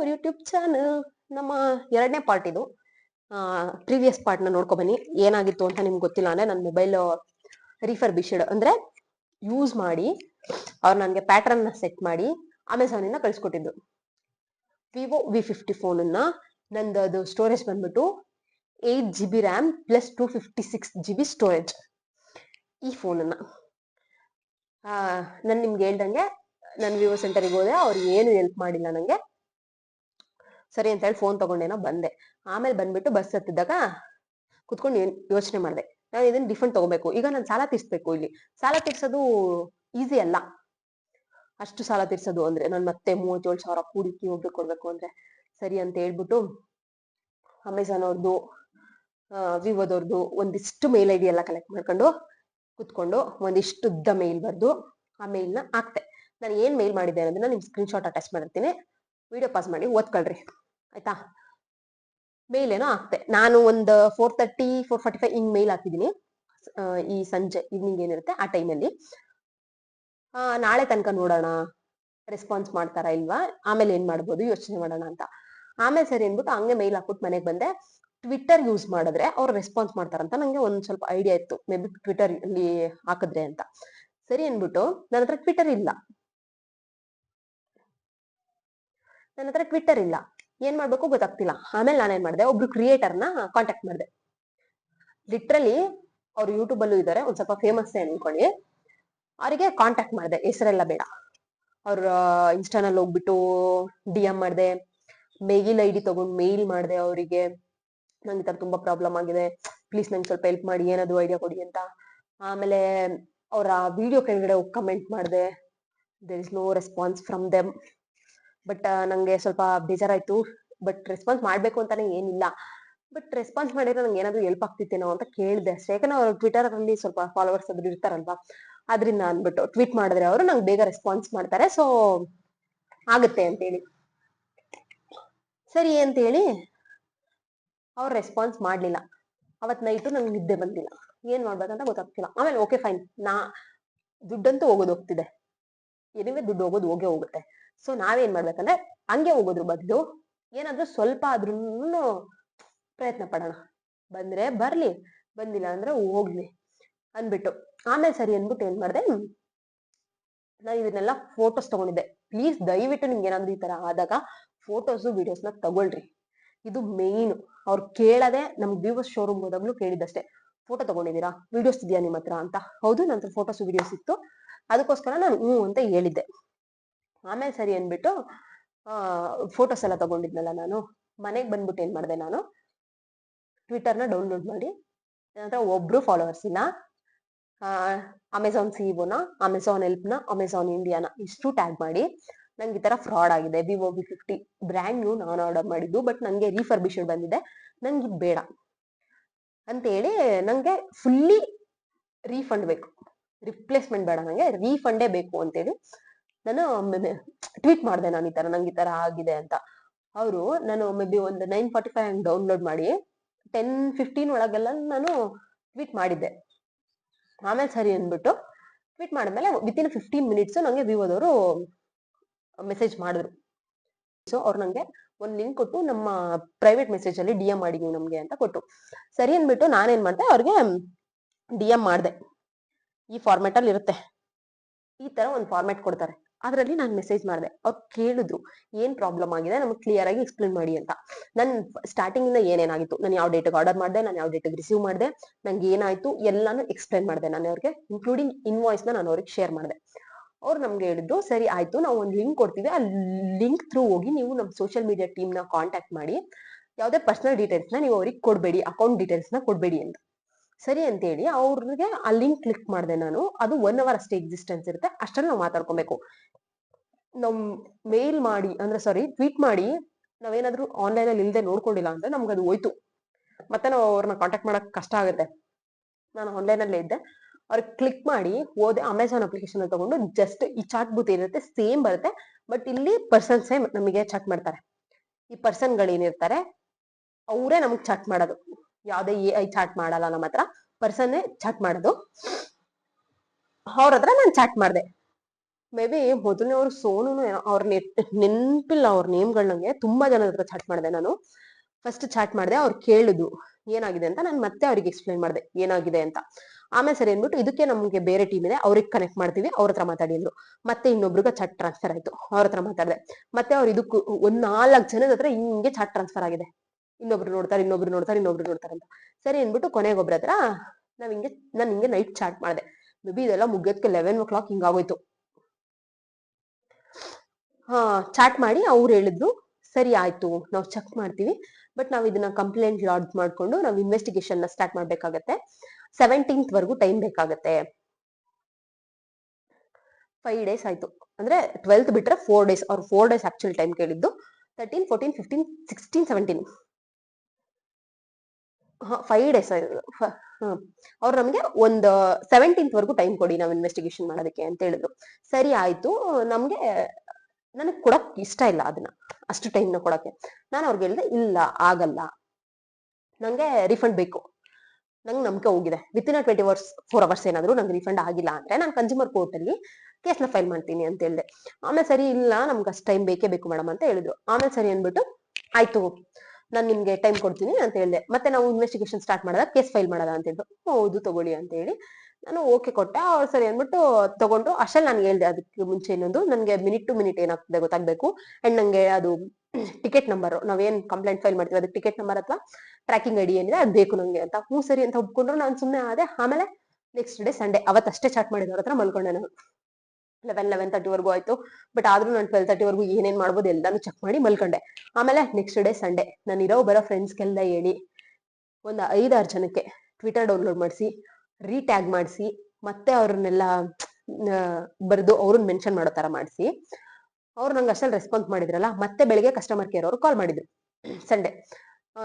Our YouTube channel ನಮ್ಮ ಎರಡನೇ part ಇದು. ಪ್ರೀವಿಯಸ್ ಪಾರ್ಟ್ನ ನೋಡ್ಕೊ ಬನ್ನಿ. ಏನಾಗಿತ್ತು ಅಂತ ನಿಮ್ಗೆ ಗೊತ್ತಿಲ್ಲ ಅಂದ್ರೆ ನನ್ನ ಮೊಬೈಲ್ ರಿಫರ್ಬಿಶ್ಡ್ ಅಂದ್ರೆ ಯೂಸ್ ಮಾಡಿ, ಅವ್ರು ನನಗೆ ಪ್ಯಾಟರ್ನ್ನ ಸೆಟ್ ಮಾಡಿ ಅಮೆಝಾನ್ ಇಂದ ಕಳಿಸ್ಕೊಟ್ಟಿದ್ದು. ವಿವೋ ವಿ ಫಿಫ್ಟಿ ಫೋನನ್ನ ನಂದು ಅದು ಸ್ಟೋರೇಜ್ ಬಂದ್ಬಿಟ್ಟು eight G B RAM plus two fifty six G B storage ಈ ಫೋನನ್ನು ನಾನು ನಿಮ್ಗೆ ಹೇಳ್ದಂಗೆ ನಾನು ವಿವೋ ಸೆಂಟರಿಗೆ ಹೋದೆ ಅವ್ರು ಏನು ಹೆಲ್ಪ್ ಮಾಡಿಲ್ಲ ನಂಗೆ. ಸರಿ ಅಂತ ಹೇಳಿ ಫೋನ್ ತಗೊಂಡೇನೋ ಬಂದೆ. ಆಮೇಲೆ ಬಂದ್ಬಿಟ್ಟು ಬಸ್ ಹತ್ತಿದಾಗ ಕುತ್ಕೊಂಡು ಯೋಚನೆ ಮಾಡಿದೆ. ನಾನು ಇದನ್ನ ಡಿಫೆಂಡ್ ತಗೋಬೇಕು. ಈಗ ನಾನು ಸಾಲ ತೀರ್ಸ್ಬೇಕು ಇಲ್ಲಿ. ಸಾಲ ತೀರ್ಸೋದು ಈಸಿ ಅಲ್ಲ. ಅಷ್ಟು ಸಾಲ ತೀರ್ಸೋದು ಅಂದ್ರೆ ನಾನು ಮತ್ತೆ ಮೂವತ್ತೇಳು ಸಾವಿರ ಕೂಡಿಕ್ಕಿ ಹೋಗ್ಬೇಕು, ಕೊಡ್ಬೇಕು ಅಂದ್ರೆ ಸರಿ ಅಂತ ಹೇಳ್ಬಿಟ್ಟು ಅಮೆಝಾನ್ ಅವ್ರದ್ದು ವಿವೋದವ್ರದ್ದು ಒಂದಿಷ್ಟು ಮೇಲ್ ಐ ಡಿ ಎಲ್ಲ ಕಲೆಕ್ಟ್ ಮಾಡ್ಕೊಂಡು ಕುತ್ಕೊಂಡು ಒಂದಿಷ್ಟು ಉದ್ದ ಮೇಲ್ ಬರ್ದು ಆ ಮೇಲ್ನ ಹಾಕ್ತೆ ನಾನು ಏನ್ ಮೇಲ್ ಮಾಡಿದ್ದೆ ಅನ್ನೋದನ್ನ ನಿಮ್ಗೆ ಸ್ಕ್ರೀನ್ಶಾಟ್ ಅಟ್ಯಾಚ್ ಮಾಡಿರ್ತೀನಿ. ವಿಡಿಯೋ ಪಾಸ್ ಮಾಡಿ, ಓದ್ಕೊಳ್ರಿ. ಆಯ್ತಾ? ಮೇಲ್ ಏನೋ ಹಾಕ್ತೆ ನಾನು ಒಂದು four thirty four forty five ಹಿಂಗ್ ಮೇಲ್ ಹಾಕಿದೀನಿ. ಈ ಸಂಜೆ ಈವ್ನಿಂಗ್ ಏನಿರುತ್ತೆ ಆ ಟೈಮಲ್ಲಿ ನಾಳೆ ತನಕ ನೋಡೋಣ. ರೆಸ್ಪಾನ್ಸ್ ಮಾಡ್ತಾರಾ ಇಲ್ವಾ? ಆಮೇಲೆ ಏನ್ ಮಾಡ್ಬೋದು? ಯೋಚನೆ ಮಾಡೋಣ ಅಂತ. ಆಮೇಲೆ ಸರಿ ಅಂದ್ಬಿಟ್ಟು ಹಂಗೆ ಮೇಲ್ ಹಾಕ್ಬಿಟ್ಟು ಮನೆಗೆ ಬಂದೆ. ಟ್ವಿಟ್ಟರ್ ಯೂಸ್ ಮಾಡಿದ್ರೆ ಅವ್ರು ರೆಸ್ಪಾನ್ಸ್ ಮಾಡ್ತಾರಂತ ನಂಗೆ ಒಂದ್ ಸ್ವಲ್ಪ ಐಡಿಯಾ ಇತ್ತು. ಮೇ ಬಿ ಟ್ವಿಟರ್ ಅಲ್ಲಿ ಹಾಕಿದ್ರೆ ಅಂತ. ಸರಿ ಅಂದ್ಬಿಟ್ಟು ನನ್ನ ಹತ್ರ ಟ್ವಿಟರ್ ಇಲ್ಲ. ನನ್ನ ಹತ್ರ ಟ್ವಿಟ್ಟರ್ ಇಲ್ಲ. ಏನ್ ಮಾಡ್ಬೇಕು ಗೊತ್ತಾಗ್ತಿಲ್ಲ. ಆಮೇಲೆ ನಾನೇನ್ ಮಾಡಿದೆ, ಒಬ್ರು ಕ್ರಿಯೇಟರ್ನ ಕಾಂಟ್ಯಾಕ್ಟ್ ಮಾಡಿದೆ. ಲಿಟ್ರಲಿ ಅವ್ರು ಯೂಟ್ಯೂಬ್ ಅಲ್ಲೂ ಇದ್ದಾರೆ ಒಂದ್ ಸ್ವಲ್ಪ ಫೇಮಸ್ ಅನ್ಕೊಳ್ಳಿ. ಅವರಿಗೆ ಕಾಂಟ್ಯಾಕ್ಟ್ ಮಾಡಿದೆ, ಹೆಸರೆಲ್ಲ ಬೇಡ. ಅವ್ರ ಇನ್ಸ್ಟಾನಲ್ಲಿ ಹೋಗ್ಬಿಟ್ಟು ಡಿ ಎಂ ಮಾಡಿದೆ ಮೇಲ್ ಐ ಡಿ ತಗೊಂಡು ಮೇಲ್ ಮಾಡಿದೆ ಅವರಿಗೆ. ನಂಗೆ ಈ ತರ ತುಂಬಾ ಪ್ರಾಬ್ಲಮ್ ಆಗಿದೆ ಪ್ಲೀಸ್ ನಂಗೆ ಸ್ವಲ್ಪ ಹೆಲ್ಪ್ ಮಾಡಿ, ಏನಾದ್ರು ಐಡಿಯಾ ಕೊಡಿ ಅಂತ. ಆಮೇಲೆ ಅವ್ರ ವಿಡಿಯೋ ಕೆಳಗಡೆ ಕಮೆಂಟ್ ಮಾಡಿದೆ. There is no response from them but ನಂಗೆ ಸ್ವಲ್ಪ ಬೇಜಾರಾಯ್ತು. ಬಟ್ ರೆಸ್ಪಾನ್ಸ್ ಮಾಡ್ಬೇಕು ಅಂತಾನೆ ಏನಿಲ್ಲ. ಬಟ್ ರೆಸ್ಪಾನ್ಸ್ ಮಾಡಿದ್ರೆ ನಂಗೆ ಏನಾದ್ರು ಹೆಲ್ಪ್ ಆಗ್ತಿತ್ತೇನೋ ಅಂತ ಕೇಳಿದೆ ಅಷ್ಟೇ. ಯಾಕಂದ್ರೆ ಅವ್ರು ಟ್ವಿಟರ್ ಅಲ್ಲಿ ಸ್ವಲ್ಪ ಫಾಲೋವರ್ಸ್ ಅದ್ರ ಇರ್ತಾರಲ್ವಾ? ಅದ್ರಿಂದ ಅನ್ಬಿಟ್ಟು ಟ್ವೀಟ್ ಮಾಡಿದ್ರೆ ಅವರು ನಂಗೆ ಬೇಗ ರೆಸ್ಪಾನ್ಸ್ ಮಾಡ್ತಾರೆ. ಸೊ ಆಗುತ್ತೆ ಅಂತೇಳಿ. ಸರಿ ಅಂತ ಹೇಳಿ ಅವ್ರು ರೆಸ್ಪಾನ್ಸ್ ಮಾಡ್ಲಿಲ್ಲ. ಅವತ್ ನೈಟು ನಂಗೆ ನಿದ್ದೆ ಬಂದಿಲ್ಲ. ಏನ್ ಮಾಡ್ಬೇಕಂತ ಗೊತ್ತಾಗ್ತಿಲ್ಲ. ಆಮೇಲೆ ಓಕೆ ಫೈನ್ ನಾ ದುಡ್ಡಂತೂ ಹೋಗೋದು ಹೋಗ್ತಿದೆ. ಏನಿವೆ ದುಡ್ಡು ಹೋಗೋದು ಹೋಗೇ ಹೋಗುತ್ತೆ. ಸೊ ನಾವೇನ್ ಮಾಡ್ಬೇಕಂದ್ರೆ ಹಂಗೆ ಹೋಗೋದ್ರ ಬದಲು ಏನಾದ್ರೂ ಸ್ವಲ್ಪ ಆದ್ರೂ ಪ್ರಯತ್ನ ಪಡೋಣ. ಬಂದ್ರೆ ಬರ್ಲಿ, ಬಂದಿಲ್ಲ ಅಂದ್ರೆ ಹೋಗ್ಲಿ ಅಂದ್ಬಿಟ್ಟು. ಆಮೇಲೆ ಸರಿ ಅಂದ್ಬಿಟ್ಟು ಏನ್ ಮಾಡ್ದೆ ನಾನು ಇದನ್ನೆಲ್ಲ ಫೋಟೋಸ್ ತಗೊಂಡಿದ್ದೆ. ಪ್ಲೀಸ್ ದಯವಿಟ್ಟು ನಿಮ್ಗೆ ಏನಾದ್ರು ಈ ತರ ಆದಾಗ ಫೋಟೋಸ್ ವಿಡಿಯೋಸ್ನ ತಗೊಳ್ರಿ. ಇದು ಮೇನ್ ಅವ್ರು ಕೇಳದೆ ನಮ್ ವ್ಯೂವರ್ಸ್ ಶೋರೂಮ್ ಹೋದಾಗ್ಲೂ ಕೇಳಿದ್ದಷ್ಟೇ. ಫೋಟೋ ತಗೊಂಡಿದ್ದೀರಾ? ವಿಡಿಯೋಸ್ ಇದೆಯಾ ನಿಮ್ಮ ಹತ್ರ ಅಂತ. ಹೌದು ನಂತರ ಫೋಟೋಸ್ ವಿಡಿಯೋಸ್ ಇತ್ತು. ಅದಕ್ಕೋಸ್ಕರ ನಾನು ಹ್ಞೂ ಅಂತ ಹೇಳಿದ್ದೆ. ಆಮೇಲೆ ಸರಿ ಅಂದ್ಬಿಟ್ಟು ಫೋಟೋಸ್ ಎಲ್ಲ ತಗೊಂಡಿದ್ನಲ್ಲ ನಾನು. ಮನೆಗೆ ಬಂದ್ಬಿಟ್ಟು ಏನ್ ಮಾಡಿದೆ ನಾನು? ಟ್ವಿಟರ್ನ ಡೌನ್ಲೋಡ್ ಮಾಡಿ, ನನ್ನ ಹತ್ರ ಒಬ್ರು ಫಾಲೋವರ್ಸ್ ಇಲ್ಲ ಅಮೆಝಾನ್ ಸಿಇಒನ ಅಮೆಝಾನ್ ಹೆಲ್ಪ್ನ ಅಮೆಝಾನ್ ಇಂಡಿಯಾನ ಇಷ್ಟು ಟ್ಯಾಗ್ ಮಾಡಿ, ನಂಗೆ ಈ ತರ ಫ್ರಾಡ್ ಆಗಿದೆ. Vivo V fifty brand new ನಾನು ಆರ್ಡರ್ ಮಾಡಿದ್ದು ಬಟ್ ನಂಗೆ ರೀಫರ್ಬಿಷನ್ ಬಂದಿದೆ. ನಂಗೆ ಇದು ಬೇಡ. ಅಂತ ಹೇಳಿ ನಂಗೆ ಫುಲ್ಲಿ ರೀಫಂಡ್ ಬೇಕು. ರಿಪ್ಲೇಸ್ಮೆಂಟ್ ಬೇಡ ನಂಗೆ ರೀಫಂಡೇ ಬೇಕು ಅಂತೇಳಿ. ನಾನು ಟ್ವೀಟ್ ಮಾಡಿದೆ ನಾನು ಈ ತರ, ನಂಗೆ ಈ ತರ ಆಗಿದೆ ಅಂತ. ಅವರು ನಾನು ಮೇ ಬಿ ಒಂದು ನೈನ್ ಫಾರ್ಟಿ ಫೈವ್ ಹಂಗೆ ಡೌನ್ಲೋಡ್ ಮಾಡಿ ಟೆನ್ ಫಿಫ್ಟೀನ್ ಒಳಗೆಲ್ಲ ನಾನು ಟ್ವೀಟ್ ಮಾಡಿದ್ದೆ. ಆಮೇಲೆ ಸರಿ ಅಂದ್ಬಿಟ್ಟು ಟ್ವೀಟ್ ಮಾಡಿದ್ಮೇಲೆ ವಿತಿನ್ ಫಿಫ್ಟೀನ್ ಮಿನಿಟ್ಸ್ ನಂಗೆ ವಿವೋದವರು ಮೆಸೇಜ್ ಮಾಡಿದ್ರು. ಸೊ ಅವ್ರು ನಂಗೆ ಒಂದು ಲಿಂಕ್ ಕೊಟ್ಟು ನಮ್ಮ ಪ್ರೈವೇಟ್ ಮೆಸೇಜ್ ಅಲ್ಲಿ ಡಿ ಎಂ ಮಾಡಿ ನೀವು ನಮ್ಗೆ ಅಂತ ಕೊಟ್ಟು. ಸರಿ ಅಂದ್ಬಿಟ್ಟು ನಾನೇನ್ ಮಾಡ್ದೆ, ಅವ್ರಿಗೆ ಡಿ ಎಂ ಮಾಡಿದೆ. ಈ ಫಾರ್ಮೆಟ್ ಅಲ್ಲಿ ಇರುತ್ತೆ ಈ ತರ ಒಂದು ಫಾರ್ಮೆಟ್ ಕೊಡ್ತಾರೆ. ಅದ್ರಲ್ಲಿ ನಾನು ಮೆಸೇಜ್ ಮಾಡಿದೆ. ಅವ್ರು ಕೇಳಿದ್ರು, ಏನ್ ಪ್ರಾಬ್ಲಮ್ ಆಗಿದೆ? ನಮಗೆ ಕ್ಲಿಯರ್ ಆಗಿ ಎಕ್ಸ್ಪ್ಲೇನ್ ಮಾಡಿ ಅಂತ. ನನ್ ಸ್ಟಾರ್ಟಿಂಗ್ ಇಂದ ಏನೇನಾಗಿತ್ತು? ನಾನು ಯಾವ ಡೇಟಿಗೆ ಆರ್ಡರ್ ಮಾಡಿದೆ, ನಾನು ಯಾವ ಡೇಟಿಗೆ ರಿಸೀವ್ ಮಾಡಿದೆ, ನಂಗೆ ಏನಾಯ್ತು ಎಲ್ಲಾನು ಎಕ್ಸ್ಪ್ಲೇನ್ ಮಾಡಿದೆ ನಾನು ಅವ್ರಿಗೆ ಇನ್ಕ್ಲೂಡಿಂಗ್ ಇನ್ವಾಯ್ಸ್ನ ನಾನು ಅವ್ರಿಗೆ ಶೇರ್ ಮಾಡಿದೆ. ಅವ್ರು ನಮ್ಗೆ ಹೇಳಿದ್ರು, ಸರಿ, ಆಯ್ತು, ನಾವು ಒಂದು ಲಿಂಕ್ ಕೊಡ್ತೀವಿ. ಆ ಲಿಂಕ್ ಥ್ರೂ ಹೋಗಿ ನೀವು ನಮ್ಮ ಸೋಷಿಯಲ್ ಮೀಡಿಯಾ ಟೀಮ್ನ ಕಾಂಟ್ಯಾಕ್ಟ್ ಮಾಡಿ, ಯಾವುದೇ ಪರ್ಸನಲ್ ಡೀಟೇಲ್ಸ್ನ ನೀವು ಅವ್ರಿಗೆ ಕೊಡಬೇಡಿ ಅಕೌಂಟ್ ಡೀಟೇಲ್ಸ್ನ ಕೊಡಬೇಡಿ ಅಂತ. ಸರಿ ಅಂತ ಹೇಳಿ ಅವ್ರಿಗೆ ಆ ಲಿಂಕ್ ಕ್ಲಿಕ್ ಮಾಡಿದೆ ನಾನು. ಅದು ಒನ್ ಅವರ್ ಅಷ್ಟೇ ಎಕ್ಸಿಸ್ಟೆನ್ಸ್ ಇರುತ್ತೆ. ಅಷ್ಟರಲ್ಲಿ ನಾವು ಮಾತಾಡ್ಕೊಬೇಕು. ನಮ್ ಮೇಲ್ ಮಾಡಿ, ಅಂದ್ರೆ ಸಾರಿ ಟ್ವೀಟ್ ಮಾಡಿ ನಾವೇನಾದ್ರೂ ಆನ್ಲೈನ್ ಅಲ್ಲಿ ಇಲ್ಲದೆ ನೋಡ್ಕೊಂಡಿಲ್ಲ ಅಂದ್ರೆ ನಮ್ಗೆ ಅದು ಹೋಯ್ತು. ಮತ್ತೆ ನಾವು ಅವ್ರನ್ನ ಕಾಂಟ್ಯಾಕ್ಟ್ ಮಾಡಕ್ ಕಷ್ಟ ಆಗುತ್ತೆ. ನಾನು ಆನ್ಲೈನ್ ಅಲ್ಲೇ ಇದ್ದೆ. ಅವ್ರಿಗೆ ಕ್ಲಿಕ್ ಮಾಡಿ ಹೋದೆ ಅಮೆಝಾನ್ ಅಪ್ಲಿಕೇಶನ್ ತಗೊಂಡು ಜಸ್ಟ್ ಈ ಚಾಟ್ ಬೂತ್ ಏನಿರುತ್ತೆ ಸೇಮ್ ಬರುತ್ತೆ. ಬಟ್ ಇಲ್ಲಿ ಪರ್ಸನ್ ಸೇಮ್ ನಮಗೆ ಚಾಟ್ ಮಾಡ್ತಾರೆ. ಈ ಪರ್ಸನ್ಗಳೇನಿರ್ತಾರೆ ಅವರೇ ನಮಗೆ ಚಾಟ್ ಮಾಡೋದು. ಯಾವ್ದೇ ಎ ಐ ಚಾಟ್ ಮಾಡಲ್ಲ ನಮ್ಮ ಹತ್ರ. ಪರ್ಸನ್ ಚಾಟ್ ಮಾಡೋದು. ಅವ್ರ ಹತ್ರ ನಾನು ಚಾಟ್ ಮಾಡಿದೆ. ಮೇ ಬಿ ಮೊದಲನೇ ಅವ್ರ ಸೋನು ಅವ್ರ ನೆನ್ಪಿಲ್ಲ ಅವ್ರ ನೇಮ್ಗಳು ನಂಗೆ. ತುಂಬಾ ಜನ ಹತ್ರ ಚಾಟ್ ಮಾಡಿದೆ ನಾನು. ಫಸ್ಟ್ ಚಾಟ್ ಮಾಡಿದೆ, ಅವ್ರು ಕೇಳಿದ್ರು ಏನಾಗಿದೆ ಅಂತ ನಾನು ಮತ್ತೆ ಅವ್ರಿಗೆ ಎಕ್ಸ್ಪ್ಲೈನ್ ಮಾಡಿದೆ. ಏನಾಗಿದೆ ಅಂತ. ಆಮೇಲೆ ಸರಿ ಅಂದ್ಬಿಟ್ಟು ಇದಕ್ಕೆ ನಮ್ಗೆ ಬೇರೆ ಟೀಮ್ ಇದೆ. ಅವ್ರಿಗೆ ಕನೆಕ್ಟ್ ಮಾಡ್ತೀವಿ. ಅವ್ರ ಹತ್ರ ಮಾತಾಡಿದ್ರು ಮತ್ತೆ ಇನ್ನೊಬ್ರಿಗೆ ಚಾಟ್ ಟ್ರಾನ್ಸ್ಫರ್ ಆಯ್ತು. ಅವ್ರ ಹತ್ರ ಮಾತಾಡಿದೆ. ಮತ್ತೆ ಅವ್ರು ಇದಕ್ಕೂ ಒಂದ್ ನಾಲ್ಕು ಜನದ ಹತ್ರ ಹಿಂಗೆ ಚಾಟ್ ಟ್ರಾನ್ಸ್ಫರ್ ಆಗಿದೆ. ಇನ್ನೊಬ್ರು ನೋಡ್ತಾರೆ ಇನ್ನೊಬ್ರು ನೋಡ್ತಾರೆ ಇನ್ನೊಬ್ರು ನೋಡ್ತಾರೆ ಅಂತ. ಸರಿ ಅಂದ್ಬಿಟ್ಟು ಕೊನೆಗೊಬ್ರ ಹತ್ರ, ನಾವ್ ಹಿಂಗೆ, ನಾನು ಹಿಂಗೆ ನೈಟ್ ಚಾಟ್ ಮಾಡಿದೆ. ಮೇ ಬಿ ಇದೆಲ್ಲ ಮುಗಿಯೋದಕ್ಕೆ ಲೆವೆನ್ ಓ ಕ್ಲಾಕ್ ಹಿಂಗಾಗೋಯ್ತು ಹಾ ಚಾಟ್ ಮಾಡಿ ಅವ್ರು ಹೇಳಿದ್ರು, ಸರಿ ಆಯ್ತು, ನಾವು ಚೆಕ್ ಮಾಡ್ತೀವಿ. ಬಟ್ ನಾವು ಇದನ್ನ ಕಂಪ್ಲೇಂಟ್ ಲಾಡ್ಜ್ ಮಾಡ್ಕೊಂಡು ನಾವು ಇನ್ವೆಸ್ಟಿಗೇಷನ್ನ ಸ್ಟಾರ್ಟ್ ಮಾಡ್ಬೇಕಾಗತ್ತೆ. ಸೆವೆಂಟೀನ್ತ್ ವರ್ಗು ಟೈಮ್ ಬೇಕಾಗತ್ತೆ. ಫೈವ್ ಡೇಸ್ ಆಯ್ತು. ಅಂದ್ರೆ ಟ್ವೆಲ್ತ್ ಬಿಟ್ರೆ ಫೋರ್ ಡೇಸ್ ಅವ್ರು ಫೋರ್ ಡೇಸ್ ಆಕ್ಚುಲ್ ಟೈಮ್ ಕೇಳಿದ್ದು. Thirteen fourteen fifteen sixteen seventeen five days ಅವ್ರು ನಮ್ಗೆ ಒಂದು ಸೆವೆಂಟೀನ್ತ್ ವರ್ಗು ಟೈಮ್ ಕೊಡಿ ನಾವು ಇನ್ವೆಸ್ಟಿಗೇಷನ್ ಮಾಡೋದಕ್ಕೆ ಅಂತ ಹೇಳಿದ್ರು. ಸರಿ ಆಯ್ತು, ನಮ್ಗೆ ನನಗೆ ಕೊಡಕ್ ಇಷ್ಟ ಇಲ್ಲ ಅದನ್ನ, ಅಷ್ಟು ಟೈಮ್ನ ಕೊಡಕ್ಕೆ. ನಾನು ಅವ್ರಿಗೆ ಹೇಳಿದೆ, ಇಲ್ಲ, ಆಗಲ್ಲ. ನಂಗೆ ರಿಫಂಡ್ ಬೇಕು. ನಂಗೆ ನಂಬಿಕೆ ಹೋಗಿದೆ. Within twenty hours four hours ಏನಾದ್ರು ನಂಗೆ ರಿಫಂಡ್ ಆಗಿಲ್ಲ ಅಂದ್ರೆ ನಾನು ಕನ್ಸ್ಯೂಮರ್ ಕೋರ್ಟ್ ಅಲ್ಲಿ ಕೇಸ್ನ ಫೈಲ್ ಮಾಡ್ತೀನಿ ಅಂತ ಹೇಳಿದೆ. ಆಮೇಲೆ ಸರಿ ಇಲ್ಲ, ನಮ್ಗೆ ಅಷ್ಟು ಟೈಮ್ ಬೇಕೇ ಬೇಕು ಮೇಡಮ್ ಅಂತ ಹೇಳಿದ್ರು. ಆಮೇಲೆ ಸರಿ ಅಂದ್ಬಿಟ್ಟು, ಆಯ್ತು. ನಾನು ನಿಮ್ಗೆ ಟೈಮ್ ಕೊಡ್ತೀನಿ ಅಂತ ಹೇಳಿದೆ. ಮತ್ತೆ ನಾವು ಇನ್ವೆಸ್ಟಿಗೇಷನ್ ಸ್ಟಾರ್ಟ್ ಮಾಡದ? ಕೇಸ್ ಫೈಲ್ ಮಾಡೋದ ಅಂತ ಹೇಳಿದ್ರು. ಹೌದು, ತಗೊಳ್ಳಿ ಅಂತ ಹೇಳಿ. ನಾನು ಓಕೆ ಕೊಟ್ಟೆ ಅವ್ರು ಸರಿ ಅಂದ್ಬಿಟ್ಟು ತಗೊಂಡು ಅಷ್ಟೇ ನಾನು ಹೇಳ್ದೆ ಅದಕ್ಕೆ ಮುಂಚೆ ಇನ್ನೊಂದು. ನನಗೆ ಮಿನಿಟ್ ಟು ಮಿನಿಟ್ ಏನಾಗ್ತದೆ ಗೊತ್ತಾಗಬೇಕು. ಅಂಡ್ ನಂಗೆ ಅದು ಟಿಕೆಟ್ ನಂಬರ್ ನಾವೇನ್ ಕಂಪ್ಲೇಂಟ್ ಫೈಲ್ ಮಾಡ್ತೀವಿ ಅದಕ್ಕೆ ಟಿಕೆಟ್ ನಂಬರ್ ಅಥವಾ ಟ್ರ್ಯಾಕಿಂಗ್ ಐಡಿ ಏನಿದೆ, ಅದು ಬೇಕು ನಂಗೆ ಅಂತ. ಹ್ಞೂ ಸರಿ ಅಂತ ಒಪ್ಕೊಂಡ್ರು. ನಾನು ಸುಮ್ಮನೆ ಆದೆ. ಆಮೇಲೆ ನೆಕ್ಸ್ಟ್ ಡೇ ಸಂಡೇ ಅವತ್ತಷ್ಟೇ ಚಾಟ್ ಮಾಡಿದವ್ರ ಹತ್ರ ಮಲ್ಕೊಂಡೆ ನಾನು. ಲೆವೆನ್ ಲೆವೆನ್ ತರ್ಟಿವರೆಗೂ ಆಯ್ತು. ಬಟ್ ಆದ್ರೂ ನಾನು ಟ್ವೆಲ್ ತರ್ಟಿವರೆಗೂ ಏನೇನ್ ಮಾಡ್ಬೋದು ಎಲ್ಲಾನು ಚೆಕ್ ಮಾಡಿ ಮಲ್ಕೊಂಡೆ. ಆಮೇಲೆ ನೆಕ್ಸ್ಟ್ ಡೇ ಸಂಡೇ ನಾನು ಇರೋ ಬರೋ ಫ್ರೆಂಡ್ಸ್ಗೆಲ್ಲ ಹೇಳಿ ಒಂದು ಐದಾರು ಜನಕ್ಕೆ ಟ್ವಿಟರ್ ಡೌನ್ಲೋಡ್ ಮಾಡಿಸಿ ರೀಟ್ಯಾಗ್ ಮಾಡಿಸಿ, ಮತ್ತೆ ಅವ್ರನ್ನೆಲ್ಲ ಬರೆದು ಅವ್ರನ್ನ ಮೆನ್ಷನ್ ಮಾಡೋ ತರ ಮಾಡಿಸಿ. ಅವ್ರು ನಂಗೆ ಅಷ್ಟಲ್ಲಿ ರೆಸ್ಪಾನ್ಸ್ ಮಾಡಿದ್ರಲ್ಲ, ಮತ್ತೆ ಬೆಳಿಗ್ಗೆ ಕಸ್ಟಮರ್ ಕೇರ್ ಅವರು ಕಾಲ್ ಮಾಡಿದ್ರು. ಸಂಡೇ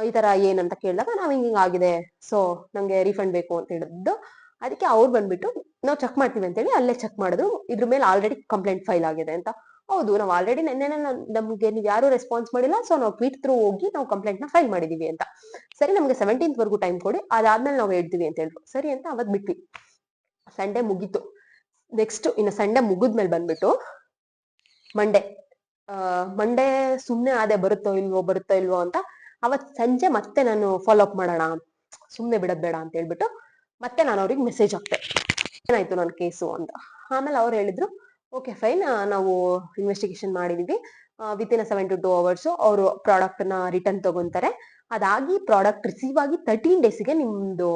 ಈ ತರ ಏನಂತ ಕೇಳಿದಾಗ ನಾವು ಹಿಂಗೆ ಆಗಿದೆ ಸೊ ನಂಗೆ ರೀಫಂಡ್ ಬೇಕು ಅಂತ ಹೇಳಿದ್ದು. ಅದಕ್ಕೆ ಅವ್ರು ಬಂದ್ಬಿಟ್ಟು, ನಾವು ಚೆಕ್ ಮಾಡ್ತೀವಿ ಅಂತೇಳಿ ಅಲ್ಲೇ ಚೆಕ್ ಮಾಡಿದ್ರು. ಇದ್ರ ಮೇಲೆ ಆಲ್ರೆಡಿ ಕಂಪ್ಲೇಂಟ್ ಫೈಲ್ ಆಗಿದೆ ಅಂತ. ಹೌದು, ನಾವು ಆಲ್ರೆಡಿ ನೆನ್ನೆ ನಮ್ಗೆ ನೀವು ಯಾರು ರೆಸ್ಪಾನ್ಸ್ ಮಾಡಿಲ್ಲ ಸೊ ನಾವು ಟ್ವೀಟ್ ಥ್ರೂ ಹೋಗಿ ನಾವು ಕಂಪ್ಲೇಂಟ್ನ ಫೈಲ್ ಮಾಡಿದೀವಿ ಅಂತ. ಸರಿ, ನಮಗೆ ಸೆವೆಂಟೀನ್ತ್ ವರ್ಗು ಟೈಮ್ ಕೊಡಿ, ಅದಾದ್ಮೇಲೆ ನಾವು ಹೇಳ್ತೀವಿ ಅಂತ ಹೇಳಿದ್ರು. ಸರಿ ಅಂತ ಅವತ್ ಬಿಟ್ವಿ. ಸಂಡೇ ಮುಗೀತು. ನೆಕ್ಸ್ಟ್ ಇನ್ನು ಸಂಡೇ ಮುಗಿದ್ಮೇಲೆ ಬಂದ್ಬಿಟ್ಟು ಮಂಡೇ ಮಂಡೇ ಸುಮ್ಮನೆ ಅದೇ ಬರುತ್ತೋ ಇಲ್ವೋ ಬರುತ್ತೋ ಇಲ್ವೋ ಅಂತ ಅವತ್ ಸಂಜೆ ಮತ್ತೆ ನಾನು ಫಾಲೋ ಅಪ್ ಮಾಡೋಣ ಸುಮ್ಮನೆ ಬಿಡೋದ್ ಬೇಡ ಅಂತ ಹೇಳ್ಬಿಟ್ಟು ಮತ್ತೆ ನಾನು ಅವ್ರಿಗೆ ಮೆಸೇಜ್ ಹಾಕ್ತೆ. ಏನಾಯ್ತು ನನ್ನ ಕೇಸು ಅಂತ. ಆಮೇಲೆ ಅವ್ರು ಹೇಳಿದ್ರು ಓಕೆ ಫೈನ್ ನಾವು ಇನ್ವೆಸ್ಟಿಗೇಷನ್ ಮಾಡಿದೀವಿ. Within seven to two hours ಅವರು ಪ್ರಾಡಕ್ಟ್ನ ರಿಟರ್ನ್ ತಗೊಂತಾರೆ. ಅದಾಗಿ ಪ್ರಾಡಕ್ಟ್ ರಿಸೀವ್ ಆಗಿ ತರ್ಟೀನ್ ಡೇಸ್ಗೆ ನಿಮ್ದು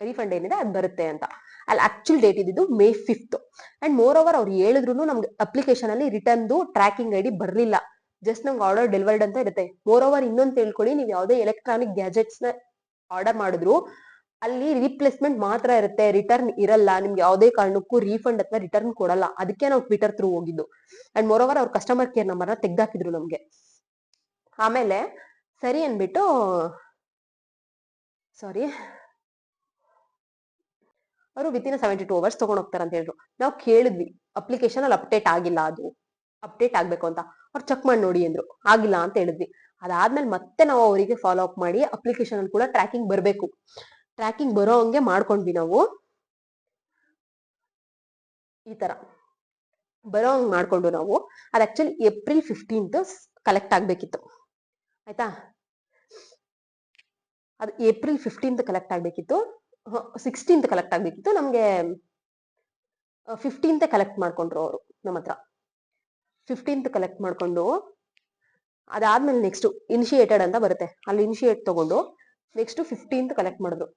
ರೀಫಂಡ್ ಏನಿದೆ ಅದು ಬರುತ್ತೆ ಅಂತ. ಅಲ್ಲಿ ಆಕ್ಚುಲ್ ಡೇಟ್ ಇದ್ದಿದ್ದು May fifth and moreover ಅವ್ರು ಹೇಳಿದ್ರು ನಮ್ಗೆ ಅಪ್ಲಿಕೇಶನ್ ಅಲ್ಲಿ ರಿಟರ್ನ್ದು ಟ್ರ್ಯಾಕಿಂಗ್ ಐ ಡಿ ಬರಲಿಲ್ಲ. ಜಸ್ಟ್ ನಮ್ಗೆ ಆರ್ಡರ್ ಡೆಲಿವರ್ಡ್ ಅಂತ ಇರುತ್ತೆ. ಮೋರ್ ಓವರ್ ಇನ್ನೊಂದು ತಿಳ್ಕೊಳ್ಳಿ, ನೀವು ಯಾವುದೇ ಎಲೆಕ್ಟ್ರಾನಿಕ್ ಗ್ಯಾಜೆಟ್ಸ್ನ ಆರ್ಡರ್ ಮಾಡಿದ್ರು ಅಲ್ಲಿ ರೀಪ್ಲೇಸ್ಮೆಂಟ್ ಮಾತ್ರ ಇರುತ್ತೆ. ರಿಟರ್ನ್ ಇರಲ್ಲ. ನಿಮ್ಗೆ ಯಾವುದೇ ಕಾರಣಕ್ಕೂ ರೀಫಂಡ್ ಅಥವಾ ರಿಟರ್ನ್ ಕೊಡಲ್ಲ. ಅದಕ್ಕೆ ನಾವು ಟ್ವಿಟರ್ ಥ್ರೂ ಹೋಗಿದ್ದು. ಅಂಡ್ ಮೋರ್ ಓವರ್ ಅವ್ರ ಕಸ್ಟಮರ್ ಕೇರ್ ನಂಬರ್ನ ತೆಗ್ದಾಕಿದ್ರು ನಮ್ಗೆ. ಆಮೇಲೆ ಸರಿ ಅನ್ಬಿಟ್ಟು ಸಾರಿ ಅವರು ವಿತಿನ್ ಸೆವೆಂಟಿ ಟೂ ಅವರ್ಸ್ ತಗೊಂಡ್ ಹೋಗ್ತಾರೆ ಅಂತ ಹೇಳಿದ್ರು. ನಾವು ಕೇಳಿದ್ವಿ. ಅಪ್ಲಿಕೇಶನ್ ಅಲ್ಲಿ ಅಪ್ಡೇಟ್ ಆಗಿಲ್ಲ ಅದು. ಅಪ್ಡೇಟ್ ಆಗ್ಬೇಕು ಅಂತ. ಅವ್ರು ಚೆಕ್ ಮಾಡಿ ನೋಡಿ ಅಂದ್ರು. ಆಗಿಲ್ಲ ಅಂತ ಹೇಳಿದ್ವಿ. ಅದಾದ್ಮೇಲೆ ಮತ್ತೆ ನಾವು ಅವರಿಗೆ ಫಾಲೋ ಅಪ್ ಮಾಡಿ ಅಪ್ಲಿಕೇಶನ್ ಅಲ್ಲಿ ಕೂಡ ಟ್ರ್ಯಾಕಿಂಗ್ ಬರಬೇಕು. ಟ್ರ್ಯಾಕಿಂಗ್ ಬರೋ ಹಂಗೆ ಮಾಡ್ಕೊಂಡ್ವಿ ನಾವು. ಈ ತರ. ಬರೋ ಹಂಗೆ ಮಾಡ್ಕೊಂಡು ನಾವು. ಅದು ಆಕ್ಚುಲಿ ಏಪ್ರಿಲ್ ಫಿಫ್ಟೀನ್ತ್ ಕಲೆಕ್ಟ್ ಆಗಬೇಕಿತ್ತು. ಆಯ್ತಾ? ಅದು ಏಪ್ರಿಲ್ ಫಿಫ್ಟೀನ್ತ್ ಕಲೆಕ್ಟ್ ಆಗಬೇಕಿತ್ತು. ಸಿಕ್ಸ್ಟೀನ್ತ್ ಕಲೆಕ್ಟ್ ಆಗಬೇಕಿತ್ತು. ನಮಗೆ ಫಿಫ್ಟೀನ್ತ್ ಕಲೆಕ್ಟ್ ಮಾಡ್ಕೊಂಡ್ರು ಅವರು ನಮ್ಮ ಹತ್ರ. ಫಿಫ್ಟೀನ್ತ್ ಕಲೆಕ್ಟ್ ಮಾಡ್ಕೊಂಡು ಅದಾದ್ಮೇಲೆ ನೆಕ್ಸ್ಟ್ ಇನಿಷಿಯೇಟೆಡ್ ಅಂತ ಬರುತ್ತೆ. ಅಲ್ಲಿ ಇನಿಷಿಯೇಟ್ ತಗೊಂಡು ನೆಕ್ಸ್ಟ್ ಫಿಫ್ಟೀನ್ತ್ ಕಲೆಕ್ಟ್ ಮಾಡಿದ್ರು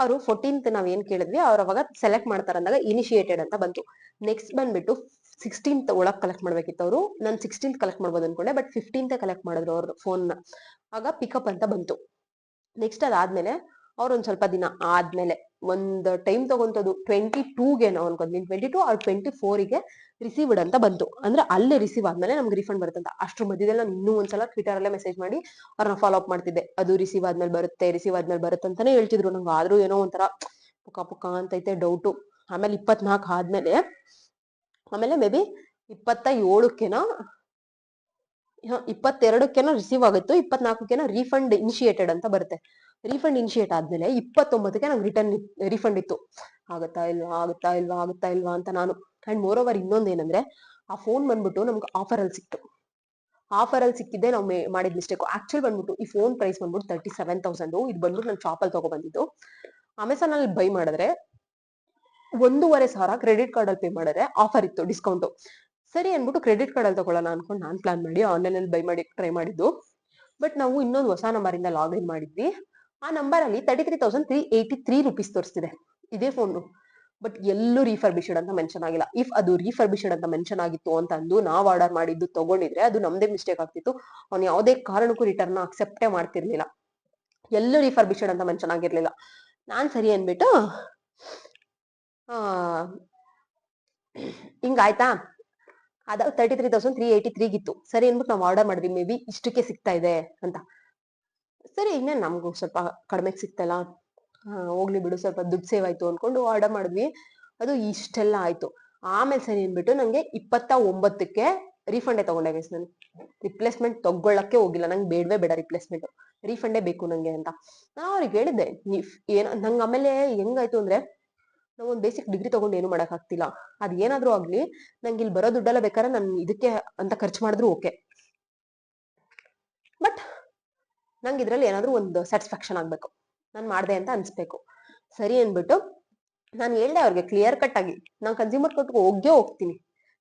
ಅವರು ಫೋರ್ಟೀನ್ತ್ ನಾವ್ ಏನ್ ಕೇಳಿದ್ವಿ, ಅವ್ರ ಅವಾಗ ಸೆಲೆಕ್ಟ್ ಮಾಡ್ತಾರಂದಾಗ ಇನಿಷಿಯೇಟೆಡ್ ಅಂತ ಬಂತು. ನೆಕ್ಸ್ಟ್ ಬಂದ್ಬಿಟ್ಟು ಸಿಕ್ಸ್ಟೀನ್ತ್ ಒಳಗ್ ಕಲೆಕ್ಟ್ ಮಾಡ್ಬೇಕಿತ್ತು ಅವರು. ನಾನು ಸಿಕ್ಸ್ಟೀನ್ತ್ ಕಲೆಕ್ಟ್ ಮಾಡ್ಬೋದು ಅನ್ಕೊಂಡೆ ಬಟ್ ಫಿಫ್ಟೀನ್ತ್ ಕಲೆಕ್ಟ್ ಮಾಡಿದ್ರು ಅವ್ರ ಫೋನ್ ಆಗ ಪಿಕಪ್ ಅಂತ ಬಂತು. ನೆಕ್ಸ್ಟ್ ಅದಾದ್ಮೇಲೆ ಅವ್ರ ಒಂದ್ ಸ್ವಲ್ಪ ದಿನ ಆದ್ಮೇಲೆ ಒಂದ್ ಟೈಮ್ ತಗೊಂತದ್ದು ಟ್ವೆಂಟಿ ಟೂಗೆ ನಾವು ಅನ್ಕೊಂತೀನಿ ಟ್ವೆಂಟಿ ಟೂ ಆರ್ ಟ್ವೆಂಟಿ ಫೋರಿಗೆ ರಿಸೀವ್ಡ್ ಅಂತ ಬಂತು. ಅಂದ್ರೆ ಅಲ್ಲೇ ರಿಸೀವ್ ಆದ್ಮೇಲೆ ನಮ್ಗೆ ರಿಫಂಡ್ ಬರುತ್ತೆ ಅಂತ ಅಷ್ಟ್ರ ಮಧ್ಯದಲ್ಲಿ ನಾನು ಇನ್ನೂ ಒಂದ್ಸಲ ಟ್ವಿಟರ್ ಅಲ್ಲೇ ಮೆಸೇಜ್ ಮಾಡಿ ಅವ್ರನ್ನ ಫಾಲೋ ಅಪ್ ಮಾಡ್ತಿದ್ದೆ. ಅದು ರಿಸೀವ್ ಆದ್ಮೇಲೆ ಬರುತ್ತೆ ರಿಸೀವ್ ಆದ್ಮೇಲೆ ಬರುತ್ತೆ ಅಂತಾನೆ ಹೇಳ್ತಿದ್ರು. ನಂಗೆ ಆದ್ರೂ ಏನೋ ಒಂಥರ ಪುಕ ಪುಕ ಅಂತೈತೆ ಡೌಟು ಆಮೇಲೆ ಇಪ್ಪತ್ನಾಲ್ಕು ಆದ್ಮೇಲೆ, ಆಮೇಲೆ ಮೇ ಬಿ ಇಪ್ಪತ್ತ ಏಳಕ್ಕೇನೋ ಇಪ್ಪತ್ತೆರಡಕ್ಕೇನೋ ರಿಸೀವ್ ಆಗಿತ್ತು. ಇಪ್ಪತ್ನಾಲ್ಕಕ್ಕೇನೋ ರೀಫಂಡ್ ಇನಿಷಿಯೇಟೆಡ್ ಅಂತ ಬರುತ್ತೆ. ರೀಫಂಡ್ ಇನಿಷಿಯೇಟ್ ಆದ್ಮೇಲೆ ಇಪ್ಪತ್ತೊಂಬತ್ತಕ್ಕೆ ನಂಗೆ ರಿಟರ್ನ್ ರೀಫಂಡ್ ಇತ್ತು. ಆಗುತ್ತಾ ಇಲ್ವಾ ಆಗುತ್ತಾ ಇಲ್ವಾ ಆಗುತ್ತಾ ಇಲ್ವಾ ಅಂತ ನಾನು. ಅಂಡ್ ಮೋರ್ ಓವರ್ ಇನ್ನೊಂದು ಇನ್ನೊಂದೇನಂದ್ರೆ, ಆ ಫೋನ್ ಬಂದ್ಬಿಟ್ಟು ನಮ್ಗೆ ಆಫರಲ್ಲಿ ಸಿಕ್ತು. ಆಫರ್ ಅಲ್ಲಿ ಸಿಕ್ಕಿದ್ದೆ ನಾವು ಮಾಡಿದ ಮಿಸ್ಟೇಕ್ ಆಕ್ಚುಲ್ ಬಂದ್ಬಿಟ್ಟು ಈ ಫೋನ್ ಪ್ರೈಸ್ ಬಂದ್ಬಿಟ್ಟು ತರ್ಟಿ ಸೆವೆನ್ ತೌಸಂಡ್ ಇದು ಬಂದ್ಬಿಟ್ಟು ನಾನು ಶಾಪಲ್ಲಿ ತಗೊಬಂದಿದ್ದು ಅಮೆಝಾನ್ ಅಲ್ಲಿ ಬೈ ಮಾಡಿದ್ರೆ ಒಂದೂವರೆ ಸಾವಿರ ಕ್ರೆಡಿಟ್ ಕಾರ್ಡ್ ಅಲ್ಲಿ ಪೇ ಮಾಡಿದ್ರೆ ಆಫರ್ ಇತ್ತು ಡಿಸ್ಕೌಂಟ್ ಸರಿ ಅನ್ಬಿಟ್ಟು ಕ್ರೆಡಿಟ್ ಕಾರ್ಡ್ ಅಲ್ಲಿ ಅನ್ಕೊಂಡು ನಾನು ಪ್ಲಾನ್ ಮಾಡಿ ಆನ್ಲೈನ್ ಅಲ್ಲಿ ಬೈ ಮಾಡಿ ಟ್ರೈ ಮಾಡಿದ್ದು. ಬಟ್ ನಾವು ಇನ್ನೊಂದು ಹೊಸ ನಂಬರಿಂದ ಲಾಗಿನ್ ಮಾಡಿದ್ವಿ. ಆ ನಂಬರ್ ಅಲ್ಲಿ thirty three thousand three eighty three rupees ತೋರಿಸ್ತಿದೆ. ಇದೇ ಫೋನು ಬಟ್ ಎಲ್ಲೂ ರೀಫರ್ಬಿಶಡ್ ಅಂತ ಮೆನ್ಷನ್ ಆಗಿಲ್ಲ. ಇಫ್ ಅದು ರೀಫರ್ಬಿಶಡ್ ಅಂತ ಮೆನ್ಷನ್ ಆಗಿತ್ತು ಅಂತ ಅಂದು ನಾವು ಆರ್ಡರ್ ಮಾಡಿದ್ದು ತಗೊಂಡಿದ್ರೆ ಅದು ನಮ್ದೇ ಮಿಸ್ಟೇಕ್ ಆಗ್ತಿತ್ತು. ಅವ್ನು ಯಾವುದೇ ಕಾರಣಕ್ಕೂ ರಿಟರ್ನ್ ಅಕ್ಸೆಪ್ಟೇ ಮಾಡ್ತಿರ್ಲಿಲ್ಲ. ಎಲ್ಲೂ ರೀಫರ್ಬಿಶಡ್ ಅಂತ ಮೆನ್ಷನ್ ಆಗಿರ್ಲಿಲ್ಲ. ನಾನ್ ಸರಿ ಅನ್ಬಿಟ್ಟು, ಆ, ಹಿಂಗಾಯ್ತಾ? ಅದ thirty three thousand three eighty ತ್ರೀಗಿತ್ತು ಸರಿ ಅನ್ಬಿಟ್ಟು ನಾವು ಆರ್ಡರ್ ಮಾಡಿದ್ವಿ. ಮೇ ಬಿ ಇಷ್ಟಕ್ಕೆ ಸಿಗ್ತಾ ಇದೆ ಅಂತ. ಸರಿ, ಇನ್ನೇನು ನಮಗೂ ಸ್ವಲ್ಪ ಕಡಿಮೆಗೆ ಸಿಕ್ತಲ್ಲ? ಹೋಗ್ಲಿ ಬಿಡು, ಸ್ವಲ್ಪ ದುಡ್ಡು ಸೇವ್ ಆಯ್ತು ಅನ್ಕೊಂಡು ಆರ್ಡರ್ ಮಾಡಿದ್ವಿ. ಅದು ಇಷ್ಟೆಲ್ಲ ಆಯ್ತು. ಆಮೇಲೆ ಸರಿ ಅನ್ಬಿಟ್ಟು ನಂಗೆ ಇಪ್ಪತ್ತ ಒಂಬತ್ತಕ್ಕೆ ರೀಫಂಡೇ ತಗೊಂಡೆ ಗೈಸ್ ನಾನು. ರಿಪ್ಲೇಸ್ಮೆಂಟ್ ತಗೊಳ್ಳಕ್ಕೆ ಹೋಗಿಲ್ಲ. ನಂಗೆ ಬೇಡವೇ ಬೇಡ ರಿಪ್ಲೇಸ್ಮೆಂಟ್ ರೀಫಂಡೇ ಬೇಕು ನಂಗೆ ಅಂತ. ನಾನು ಅವ್ರಿಗೆ ಹೇಳಿದ್ದೆ ಏನ, ನಂಗೆ ಆಮೇಲೆ ಹೆಂಗಾಯ್ತು ಅಂದ್ರೆ ನಾವು ಒಂದು ಬೇಸಿಕ್ ಡಿಗ್ರಿ ತಗೊಂಡು ಏನು ಮಾಡಕ್ ಆಗ್ತಿಲ್ಲ. ಅದ್ ಏನಾದ್ರೂ ಆಗ್ಲಿ, ನಂಗೆ ಇಲ್ಲಿ ಬರೋ ದುಡ್ಡೆಲ್ಲ ಬೇಕಾದ್ರೆ ನಾನು ಇದಕ್ಕೆ ಅಂತ ಖರ್ಚು ಮಾಡಿದ್ರು ಓಕೆ ಬಟ್ ನಂಗೆ ಇದ್ರಲ್ಲಿ ಏನಾದರೂ ಒಂದು ಸ್ಯಾಟಿಸ್ಫ್ಯಾಕ್ಷನ್ ಆಗ್ಬೇಕು. ನಾನು ಮಾಡಿದೆ ಅಂತ ಅನ್ಸ್ಬೇಕು. ಸರಿ ಅನ್ಬಿಟ್ಟು ನಾನು ಹೇಳ್ದೆ ಅವ್ರಿಗೆ ಕ್ಲಿಯರ್ ಕಟ್ ಆಗಿ, ನಾನು ಕನ್ಸ್ಯೂಮರ್ ಕೋರ್ಟ್ಗೆ ಹೋಗೇ ಹೋಗ್ತೀನಿ.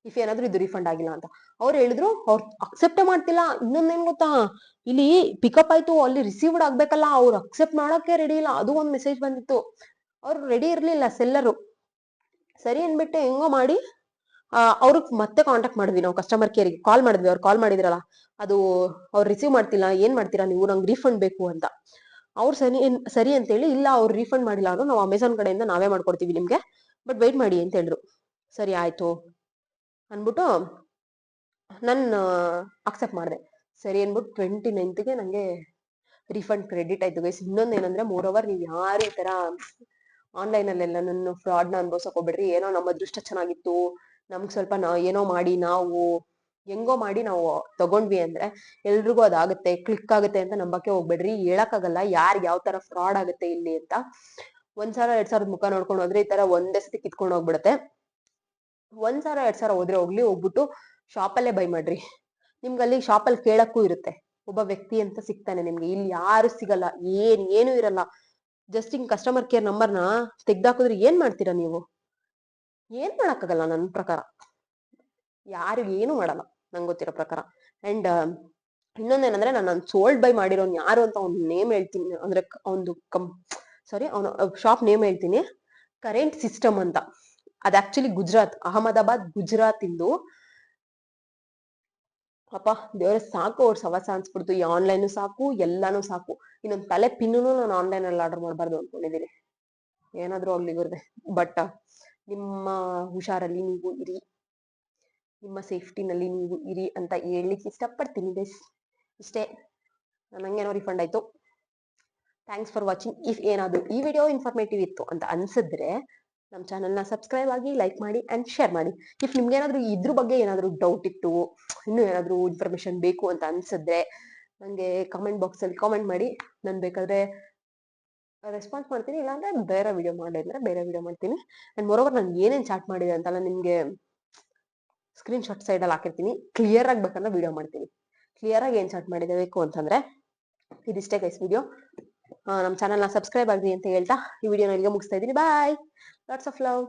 ಇಫ್ ಏನಾದರೂ ಇದು ರಿಫಂಡ್ ಆಗಿಲ್ಲ ಅಂತ. ಅವ್ರು ಹೇಳಿದ್ರು, ಅವ್ರು ಅಕ್ಸೆಪ್ಟೇ ಮಾಡ್ತಿಲ್ಲ. ಇನ್ನೊಂದೇನ್ ಗೊತ್ತಾ? ಇಲ್ಲಿ ಪಿಕಪ್ ಆಯ್ತು, ಅಲ್ಲಿ ರಿಸೀವ್ಡ್ ಆಗ್ಬೇಕಲ್ಲ, ಅವ್ರು ಅಕ್ಸೆಪ್ಟ್ ಮಾಡೋಕೆ ರೆಡಿ ಇಲ್ಲ. ಅದು ಒಂದು ಮೆಸೇಜ್ ಬಂದಿತ್ತು. ಅವ್ರು ರೆಡಿ ಇರ್ಲಿಲ್ಲ ಸೆಲ್ಲರು ಸರಿ ಅನ್ಬಿಟ್ಟು ಹೆಂಗೋ ಮಾಡಿ ಅವ್ರಿಗೆ ಮತ್ತೆ ಕಾಂಟ್ಯಾಕ್ಟ್ ಮಾಡಿದ್ವಿ ನಾವು ಕಸ್ಟಮರ್ ಕೇರಿಗೆ ಕಾಲ್ ಮಾಡಿದ್ವಿ, ಅವ್ರು ಕಾಲ್ ಮಾಡಿದ್ರಲ್ಲ, ಅದು ಅವ್ರು ರಿಸೀವ್ ಮಾಡ್ತಿಲ್ಲ, ಏನ್ ಮಾಡ್ತೀರಾ ನೀವು? ನಂಗೆ ರೀಫಂಡ್ ಬೇಕು ಅಂತ. ಅವ್ರು ಸರಿ ಸರಿ ಅಂತೇಳಿ, ಇಲ್ಲ ಅವ್ರು ರೀಫಂಡ್ ಮಾಡಿಲ್ಲ ಅಂದ್ರೆ ನಾವು ಅಮೆಝಾನ್ ಕಡೆಯಿಂದ ನಾವೇ ಮಾಡ್ಕೊಡ್ತೀವಿ ನಿಮ್ಗೆ ಬಟ್ ವೆಯ್ಟ್ ಮಾಡಿ ಅಂತ ಹೇಳಿದ್ರು ಸರಿ ಆಯ್ತು ಅನ್ಬಿಟ್ಟು ನಾನು ಅಕ್ಸೆಪ್ಟ್ ಮಾಡಿದೆ. ಸರಿ ಅನ್ಬಿಟ್ಟು ಟ್ವೆಂಟಿ ನೈನ್ತ್ಗೆ ನಂಗೆ ರಿಫಂಡ್ ಕ್ರೆಡಿಟ್ ಆಯ್ತು ಗೈಸ್ ಇನ್ನೊಂದು ಏನಂದ್ರೆ ಮೋರ್ ಓವರ್ ನೀವು ಯಾರೇ ತರ ಆನ್ಲೈನ್ ಅಲ್ಲೆಲ್ಲ ನನ್ನ ಫ್ರಾಡ್ನ ಅನ್ಬೋಸಕ್ ಹೋಗ್ಬೇಡ್ರಿ. ಏನೋ ನಮ್ಮ ಅದೃಷ್ಟ ಚೆನ್ನಾಗಿತ್ತು. ನಮ್ಗ್ ಸ್ವಲ್ಪ ನಾ, ಏನೋ ಮಾಡಿ ನಾವು, ಹೆಂಗೋ ಮಾಡಿ ನಾವು ತಗೊಂಡ್ವಿ ಅಂದ್ರೆ ಎಲ್ರಿಗೂ ಅದಾಗುತ್ತೆ ಕ್ಲಿಕ್ ಆಗುತ್ತೆ ಅಂತ ನಂಬಕ್ಕೆ ಹೋಗ್ಬೇಡ್ರಿ. ಹೇಳಕ್ಕಾಗಲ್ಲ ಯಾರು ಯಾವ ತರ ಫ್ರಾಡ್ ಆಗುತ್ತೆ ಇಲ್ಲಿ ಅಂತ. ಒಂದ್ ಸಾವಿರ, ಎರಡ್ ಸಾವಿರದ ಮುಖ ನೋಡ್ಕೊಂಡು ಹೋದ್ರೆ ಈ ತರ ಒಂದೇ ಸತಿ ಕಿತ್ಕೊಂಡು ಹೋಗ್ಬಿಡತ್ತೆ. ಒಂದ್ ಸಾವಿರ, ಎರಡ್ ಸಾವಿರ ಹೋದ್ರೆ ಹೋಗ್ಲಿ, ಹೋಗ್ಬಿಟ್ಟು ಶಾಪಲ್ಲೇ ಬೈ ಮಾಡ್ರಿ. ನಿಮ್ಗೆ ಅಲ್ಲಿ ಶಾಪಲ್ಲಿ ಕೇಳಕ್ಕೂ ಇರುತ್ತೆ. ಒಬ್ಬ ವ್ಯಕ್ತಿ ಅಂತ ಸಿಗ್ತಾನೆ ನಿಮ್ಗೆ. ಇಲ್ಲಿ ಯಾರು ಸಿಗಲ್ಲ, ಏನ್, ಏನು ಇರಲ್ಲ. ಜಸ್ಟ್ ಹಿಂಗ್ ಕಸ್ಟಮರ್ ಕೇರ್ ನಂಬರ್ನ ತೆಗ್ದಾಕಿದ್ರೆ ಏನ್ ಮಾಡ್ತೀರಾ ನೀವು? ಏನ್ ಮಾಡಕ್ಕಾಗಲ್ಲ ನನ್ನ ಪ್ರಕಾರ. ಯಾರು ಏನು ಮಾಡಲ್ಲ, ನಂಗೆ ಗೊತ್ತಿರೋ ಪ್ರಕಾರ. ಅಂಡ್ ಇನ್ನೊಂದೇನಂದ್ರೆ ನಾನು ಸೋಲ್ಡ್ ಬೈ ಮಾಡಿರೋನ್ ಯಾರು ಅಂತ ಅವ್ನ ನೇಮ್ ಹೇಳ್ತೀನಿ. ಅಂದ್ರೆ ಒಂದು ಕಂ ಸಾರಿ ಅವನ ಶಾಪ್ ನೇಮ್ ಹೇಳ್ತೀನಿ. ಕರೆಂಟ್ ಸಿಸ್ಟಮ್ ಅಂತ. ಅದ್ ಆಕ್ಚುಲಿ ಗುಜರಾತ್, ಅಹಮದಾಬಾದ್ ಗುಜರಾತ್ ಇಂದು ಅಪ್ಪ, ದೇವ್ರ, ಸಾಕು ಅವ್ರ ಸವಾಸ ಅನ್ಸ್ಬಿಡ್ತು. ಈ ಆನ್ಲೈನ್ ಸಾಕು, ಎಲ್ಲಾನು ಸಾಕು. ಇನ್ನೊಂದ್ ತಲೆ ಪಿನ್ನು ನಾನು ಆನ್ಲೈನ್ ಅಲ್ಲಿ ಆರ್ಡರ್ ಮಾಡಬಾರ್ದು ಅನ್ಕೊಂಡಿದೀನಿ. ಏನಾದ್ರೂ ಗುರ್ದೆ ಬಟ್ ನಿಮ್ಮ ಹುಷಾರಲ್ಲಿ ನೀವು ಇರಿ. ನಿಮ್ಮ ಸೇಫ್ಟಿನಲ್ಲಿ ನೀವು ಇರಿ ಅಂತ ಹೇಳ್ಲಿಕ್ಕೆ ಇಷ್ಟಪಡ್ತೀನಿ ಬೆಸ್ ಇಷ್ಟೇ. ನನಗೇನೋ ರಿಫಂಡ್ ಆಯಿತು. ಥ್ಯಾಂಕ್ಸ್ ಫಾರ್ ವಾಚಿಂಗ್ ಇಫ್ ಏನಾದರೂ ಈ ವಿಡಿಯೋ ಇನ್ಫಾರ್ಮೇಟಿವ್ ಇತ್ತು ಅಂತ ಅನ್ಸಿದ್ರೆ ನಮ್ಮ ಚಾನಲ್ನ ಸಬ್ಸ್ಕ್ರೈಬ್ ಆಗಿ ಲೈಕ್ ಮಾಡಿ ಆ್ಯಂಡ್ ಶೇರ್ ಮಾಡಿ. ಇಫ್ ನಿಮ್ಗೆ ಏನಾದರೂ ಇದ್ರ ಬಗ್ಗೆ ಏನಾದರೂ ಡೌಟ್ ಇತ್ತು, ಇನ್ನೂ ಏನಾದರೂ ಇನ್ಫಾರ್ಮೇಷನ್ ಬೇಕು ಅಂತ ಅನಿಸಿದ್ರೆ ನನಗೆ ಕಮೆಂಟ್ ಬಾಕ್ಸಲ್ಲಿ ಕಾಮೆಂಟ್ ಮಾಡಿ. ನಾನು ಬೇಕಾದ್ರೆ ರೆಸ್ಪಾನ್ಸ್ ಮಾಡ್ತೀನಿ, ಇಲ್ಲಾಂದ್ರೆ ಬೇರೆ ವಿಡಿಯೋ ಮಾಡಿದ್ರೆ ಬೇರೆ ವಿಡಿಯೋ ಮಾಡ್ತೀನಿ. ಅಂಡ್ ಮೊರೋವರ್ ನಾನು ಏನೇನು ಚಾಟ್ ಮಾಡಿದೆ ಅಂತೆಲ್ಲ ನಿಮಗೆ ಸ್ಕ್ರೀನ್ ಶಾಟ್ ಸೈಡಲ್ಲಿ ಹಾಕಿರ್ತೀನಿ. ಕ್ಲಿಯರ್ ಆಗಿ ಬೇಕಂದ್ರೆ ವಿಡಿಯೋ ಮಾಡ್ತೀನಿ. ಕ್ಲಿಯರ್ ಆಗಿ ಏನ್ ಚಾಟ್ ಮಾಡಿದೆ ಬೇಕು ಅಂತಂದ್ರೆ, ಇದಿಷ್ಟೇ ಗೈಸ್ ವಿಡಿಯೋ ನಮ್ಮ ಚಾನಲ್ನ ಸಬ್ಸ್ಕ್ರೈಬ್ ಆಗಿ ಅಂತ ಹೇಳ್ತಾ ಈ ವಿಡಿಯೋನ ಇಲ್ಲಿಗೆ ಮುಗಿಸ್ತಾ ಇದ್ದೀನಿ. ಬಾಯ್ ಲಾಟ್ಸ್ ಆಫ್ ಲವ್